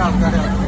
ആൾക്കാരാണ്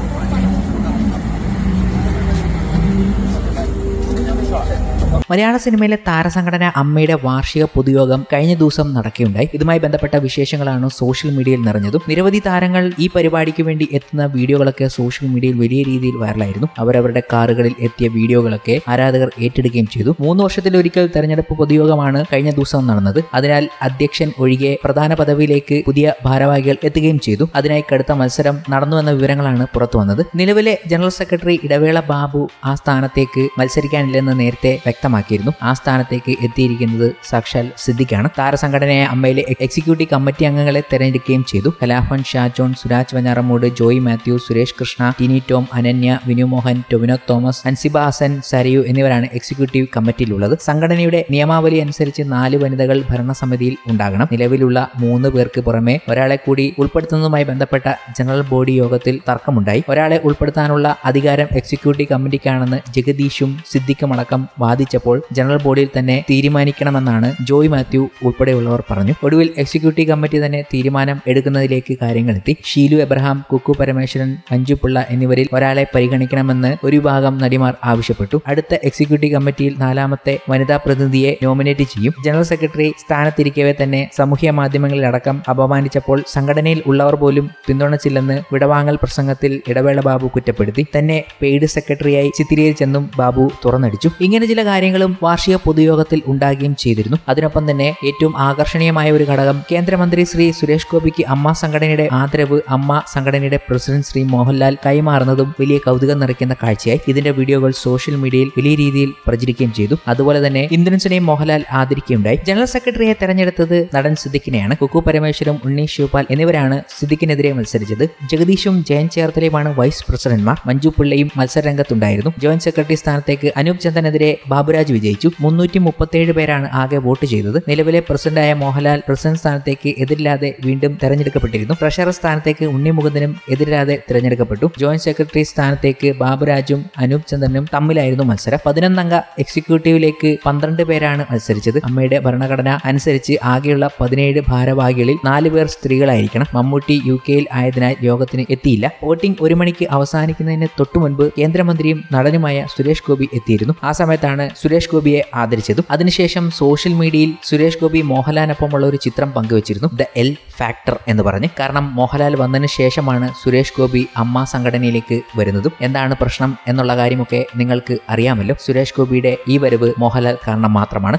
മലയാള സിനിമയിലെ താരസംഘടന അമ്മയുടെ വാർഷിക പൊതുയോഗം കഴിഞ്ഞ ദിവസം നടക്കുകയുണ്ടായി. ഇതുമായി ബന്ധപ്പെട്ട വിശേഷങ്ങളാണ് സോഷ്യൽ മീഡിയയിൽ നിറഞ്ഞതും. നിരവധി താരങ്ങൾ ഈ പരിപാടിക്ക് വേണ്ടി എത്തുന്ന വീഡിയോകളൊക്കെ സോഷ്യൽ മീഡിയയിൽ വലിയ രീതിയിൽ വൈറലായിരുന്നു. അവരവരുടെ കാറുകളിൽ എത്തിയ വീഡിയോകളൊക്കെ ആരാധകർ ഏറ്റെടുക്കുകയും ചെയ്തു. മൂന്ന് വർഷത്തിലൊരിക്കൽ തെരഞ്ഞെടുപ്പ് പൊതുയോഗമാണ് കഴിഞ്ഞ ദിവസം നടന്നത്. അതിനാൽ അധ്യക്ഷൻ ഒഴികെ പ്രധാന പദവിയിലേക്ക് പുതിയ ഭാരവാഹികൾ എത്തുകയും ചെയ്തു. അതിനായി കടുത്ത മത്സരം നടന്നുവെന്ന വിവരങ്ങളാണ് പുറത്തു വന്നത്. നിലവിലെ ജനറൽ സെക്രട്ടറി ഇടവേള ബാബു ആ സ്ഥാനത്തേക്ക് മത്സരിക്കാനില്ലെന്ന് നേരത്തെ വ്യക്തമാക്കിയിരുന്നു. ആ സ്ഥാനത്തേക്ക് എത്തിയിരിക്കുന്നത് സാക്ഷാൽ സിദ്ദിഖാണ്. താരസംഘടനയായ അമ്മയിലെ എക്സിക്യൂട്ടീവ് കമ്മിറ്റി അംഗങ്ങളെ തെരഞ്ഞെടുക്കുകയും ചെയ്തു. കലാഭൻ ഷാജോൺ സുരാജ് വഞ്ഞാറമൂട് ജോയ് മാത്യു സുരേഷ് കൃഷ്ണ ടിനി ടോം അനന്യ വിനുമോഹൻ ടൊവിനോ തോമസ് അൻസിബ ഹസൻ സരയു എന്നിവരാണ് എക്സിക്യൂട്ടീവ് കമ്മിറ്റിയിലുള്ളത് സംഘടനയുടെ നിയമാവലി അനുസരിച്ച് നാല് വനിതകൾ ഭരണസമിതിയിൽ ഉണ്ടാകണം. നിലവിലുള്ള മൂന്ന് പേർക്ക് പുറമെ ഒരാളെ കൂടി ഉൾപ്പെടുത്തുന്നതുമായി ബന്ധപ്പെട്ട ജനറൽ ബോഡി യോഗത്തിൽ തർക്കമുണ്ടായി. ഒരാളെ ഉൾപ്പെടുത്താനുള്ള അധികാരം എക്സിക്യൂട്ടീവ് കമ്മിറ്റിക്കാണെന്ന് ജഗദീഷും സിദ്ദിഖും അടക്കം വാദിച്ചപ്പോൾ ജനറൽ ബോഡിയിൽ തന്നെ തീരുമാനിക്കണമെന്നാണ് ജോയ് മാത്യു ഉൾപ്പെടെയുള്ളവർ പറഞ്ഞു. ഒടുവിൽ എക്സിക്യൂട്ടീവ് കമ്മിറ്റി തന്നെ തീരുമാനം എടുക്കുന്നതിലേക്ക് കാര്യങ്ങളെത്തി. ഷീലു എബ്രഹാം കുക്കു പരമേശ്വരൻ മഞ്ജു പിള്ള എന്നിവരിൽ ഒരാളെ പരിഗണിക്കണമെന്ന് ഒരു വിഭാഗം നടിമാർ ആവശ്യപ്പെട്ടു. അടുത്ത എക്സിക്യൂട്ടീവ് കമ്മിറ്റിയിൽ നാലാമത്തെ വനിതാ പ്രതിനിധിയെ നോമിനേറ്റ് ചെയ്യും. ജനറൽ സെക്രട്ടറി സ്ഥാനത്തിരിക്കവെ തന്നെ സാമൂഹ്യ മാധ്യമങ്ങളിലടക്കം അപമാനിച്ചപ്പോൾ സംഘടനയിൽ ഉള്ളവർ പോലും പിന്തുണച്ചില്ലെന്ന് വിടവാങ്ങൽ പ്രസംഗത്തിൽ ഇടവേള ബാബു കുറ്റപ്പെടുത്തി. തന്നെ പെയ്ഡ് സെക്രട്ടറിയായി ചിത്രീകരിച്ചെന്നും ബാബു തുറന്നടിച്ചു. ഇങ്ങനെ ചില കാര്യങ്ങളും വാർഷിക പൊതുയോഗത്തിൽ ഉണ്ടാകുകയും ചെയ്തിരുന്നു. അതിനൊപ്പം തന്നെ ഏറ്റവും ആകർഷണീയമായ ഒരു ഘടകം കേന്ദ്രമന്ത്രി ശ്രീ സുരേഷ് ഗോപിക്ക് അമ്മ സംഘടനയുടെ ആദരവ് അമ്മ സംഘടനയുടെ പ്രസിഡന്റ് ശ്രീ മോഹൻലാൽ കൈമാറുന്നതും വലിയ കൗതുകം നിറയ്ക്കുന്ന കാഴ്ചയായി ഇതിന്റെ വീഡിയോകൾ സോഷ്യൽ മീഡിയയിൽ വലിയ രീതിയിൽ പ്രചരിക്കുകയും ചെയ്തു. അതുപോലെ തന്നെ ഇന്ദ്രൻസിനെയും മോഹൻലാൽ ആദരിക്കുകയുണ്ടായി. ജനറൽ സെക്രട്ടറിയെ തെരഞ്ഞെടുത്തത് നടൻ സിദ്ദിഖിനെയാണ്. കുക്കു പരമേശ്വരം ഉണ്ണി ശിവപാൽ എന്നിവരാണ് സിദ്ദിഖിനെതിരെ മത്സരിച്ചത്. ജഗദീഷും ജയൻ ചേർത്തലയുമാണ് വൈസ് പ്രസിഡന്റ്മാർ. മഞ്ജു പിള്ളയും മത്സരരംഗത്തുണ്ടായിരുന്നു. ജോയിന്റ് സെക്രട്ടറി സ്ഥാനത്തേക്ക് അനൂപ് ചന്ദനെതിരെ ബാബുരാജ് വിജയിച്ചു. മുന്നൂറ്റി മുപ്പത്തേഴ് പേരാണ് ആകെ വോട്ട് ചെയ്തത്. നിലവിലെ പ്രസിഡന്റായ മോഹൻലാൽ പ്രസിഡന്റ് സ്ഥാനത്തേക്ക് എതിരില്ലാതെ വീണ്ടും തെരഞ്ഞെടുക്കപ്പെട്ടിരുന്നു. ട്രഷറർ സ്ഥാനത്തേക്ക് ഉണ്ണി മുകുന്ദനും എതിരില്ലാതെ തിരഞ്ഞെടുക്കപ്പെട്ടു. ജോയിന്റ് സെക്രട്ടറി സ്ഥാനത്തേക്ക് ബാബുരാജും അനൂപ് ചന്ദ്രനും തമ്മിലായിരുന്നു മത്സരം. പതിനൊന്നംഗ എക്സിക്യൂട്ടീവിലേക്ക് പന്ത്രണ്ട് പേരാണ് മത്സരിച്ചത്. അമ്മയുടെ ഭരണഘടന അനുസരിച്ച് ആകെയുള്ള പതിനേഴ് ഭാരവാഹികളിൽ നാല് പേർ സ്ത്രീകളായിരിക്കണം. മമ്മൂട്ടി യു കെയിൽ ആയതിനാൽ യോഗത്തിന് എത്തിയില്ല. വോട്ടിംഗ് ഒരു മണിക്ക് അവസാനിക്കുന്നതിന് തൊട്ടു മുൻപ് കേന്ദ്രമന്ത്രിയും നടനുമായ സുരേഷ് ഗോപി എത്തിയിരുന്നു. ആ സമയത്താണ് സുരേഷ് ഗോപിയെ ആദരിച്ചതും അതിനുശേഷം സോഷ്യൽ മീഡിയയിൽ സുരേഷ് ഗോപി മോഹൻലാലിനൊപ്പമുള്ള ഒരു ചിത്രം പങ്കുവച്ചിരുന്നു ദ എൽ ഫാക്ടർ എന്ന് പറഞ്ഞ്. കാരണം മോഹൻലാൽ വന്നതിന് ശേഷമാണ് സുരേഷ് ഗോപി അമ്മ സംഘടനയിലേക്ക് വരുന്നതും. എന്താണ് പ്രശ്നം എന്നുള്ള കാര്യമൊക്കെ നിങ്ങൾക്ക് അറിയാമല്ലോ. സുരേഷ് ഗോപിയുടെ ഈ വരവ് മോഹൻലാൽ കാരണം മാത്രമാണ്.